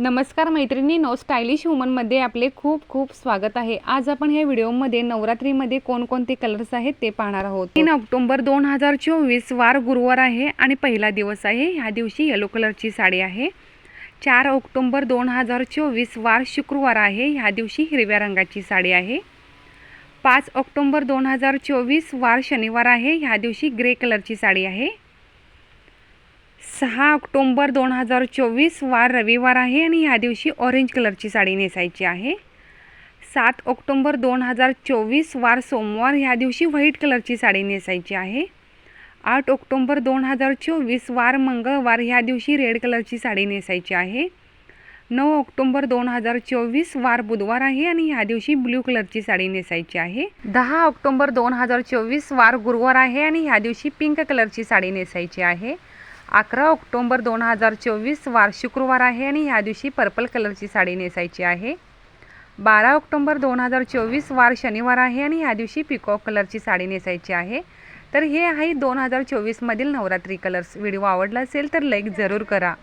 नमस्कार मैत्रिणींनो स्टायलिश वुमनमध्ये आपले खूप खूप स्वागत आहे. आज आपण ह्या व्हिडिओमध्ये नवरात्रीमध्ये कोणकोणते कलर्स आहेत ते पाहणार आहोत. तीन ऑक्टोंबर दोन हजार चोवीस वार गुरुवार आहे आणि पहिला दिवस आहे. ह्या दिवशी येलो कलरची साडी आहे. चार ऑक्टोंबर दोन हजार चोवीस वार शुक्रवार आहे. ह्या दिवशी हिरव्या रंगाची साडी आहे. पाच ऑक्टोंबर दोन हजार चोवीस वार शनिवार आहे. ह्या दिवशी ग्रे कलरची साडी आहे. सहा ऑक्टोंबर दोन हजार चोवीस वार रविवार आहे आणि ह्या दिवशी ऑरेंज कलरची साडी नेसायची आहे. सात ऑक्टोंबर दोन हजार चोवीस वार सोमवार ह्या दिवशी व्हाईट कलरची साडी नेसायची आहे. आठ ऑक्टोंबर दोन हजार चोवीस वार मंगळवार ह्या दिवशी रेड कलरची साडी नेसायची आहे. नऊ ऑक्टोंबर दोन हजार चोवीस वार बुधवार आहे आणि ह्या दिवशी ब्ल्यू कलरची साडी नेसायची आहे. दहा ऑक्टोंबर दोन हजार चोवीस वार गुरुवार आहे आणि ह्या दिवशी पिंक कलरची साडी नेसायची आहे. अकरा ऑक्टोंबर दोन हजार चोवीस वार शुक्रवार आहे आणि ह्या दिवशी पर्पल कलरची साडी नेसायची आहे. बारा ऑक्टोंबर दोन हजार चोवीस वार शनिवार आहे आणि ह्या दिवशी पिकॉक कलरची साडी नेसायची आहे. तर हे आहे दोन हजार चोवीसमधील नवरात्री कलर्स. व्हिडिओ आवडला असेल तर लाईक जरूर करा.